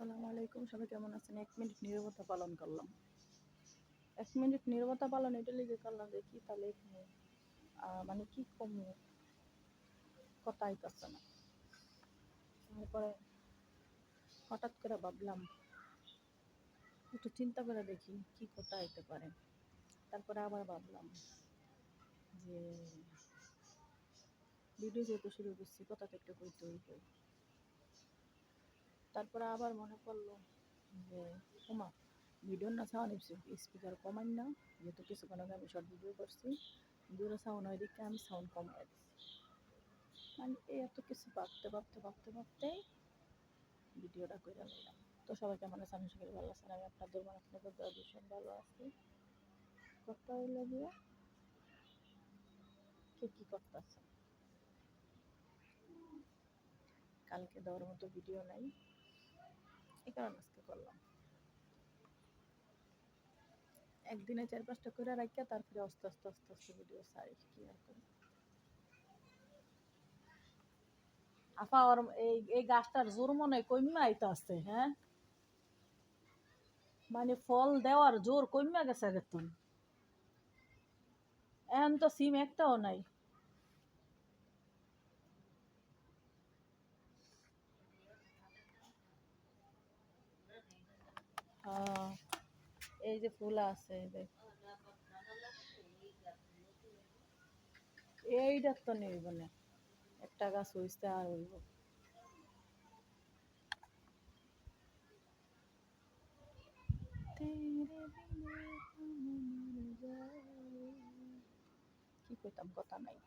আসসালামু আলাইকুম। সবাই কেমন আছেন? এক মিনিট নীরবতা পালন করলাম। এক মিনিট নীরবতা পালন এটা লিখে করলাম দেখি তাহলে এখানে আহ, মানে কি কমে কথা আইতাছে না। তারপরে হঠাৎ করে ভাবলাম একটু চিন্তা করে দেখি কি কথা আইতে পারে। তারপরে আবার ভাবলাম যে ভিডিও যেহেতু শুরু করছি কথা তো একটু কইতে তারপরে আবার মনে পড়ল যে, ওমা ভিডিওর না সাউন্ড স্পিকার কমান না। যেহেতু কিছুক্ষণ আগে আমি শর্ট ভিডিও করছি ভিডিওর সাউন্ড হয় দেখে আমি সাউন্ড কমাই মানে এত কিছু ভাবতে ভাবতে ভাবতে ভাবতেই ভিডিওটা করে নিলাম তো সবাই কেমন আছে? আমি সবাই ভালো আছেন আমি আপনাদের মনে আপনাদের ভীষণ ভালো আছি। কথা হইল গিয়ে কে কী করতেছে? কালকে দেওয়ার মতো ভিডিও নাই। এই কারণে আজকে করলাম। একদিনে চার পাঁচটা করে রাখিয়া তারপরে আস্তে আস্তে আস্তে আস্তে ভিডিও সারি কি আর করি আপা ওর এই এই গাছটার জোর মনে হয় কমে আইতে আসছে হ্যাঁ? মানে ফল দেওয়ার জোর কমে গেছে আগের এখন তো সিম একটাও নাই। এই যে ফুল আছে এইটার তো নেইব না একটা গাছ হইছে আর হইব। কি কইতাম, কথা নাই।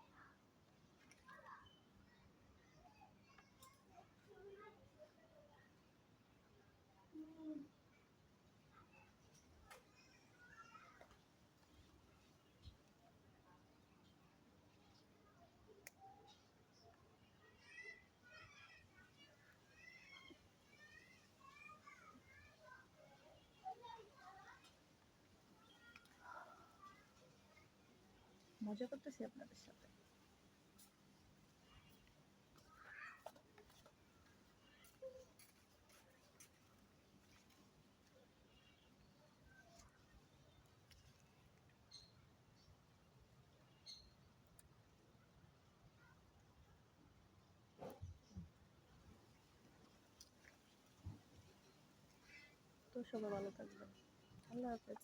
মজা করতেছি আপনাদের সাথে। তো সবাই ভালো থাকবেন। আল্লাহ হাফেজ।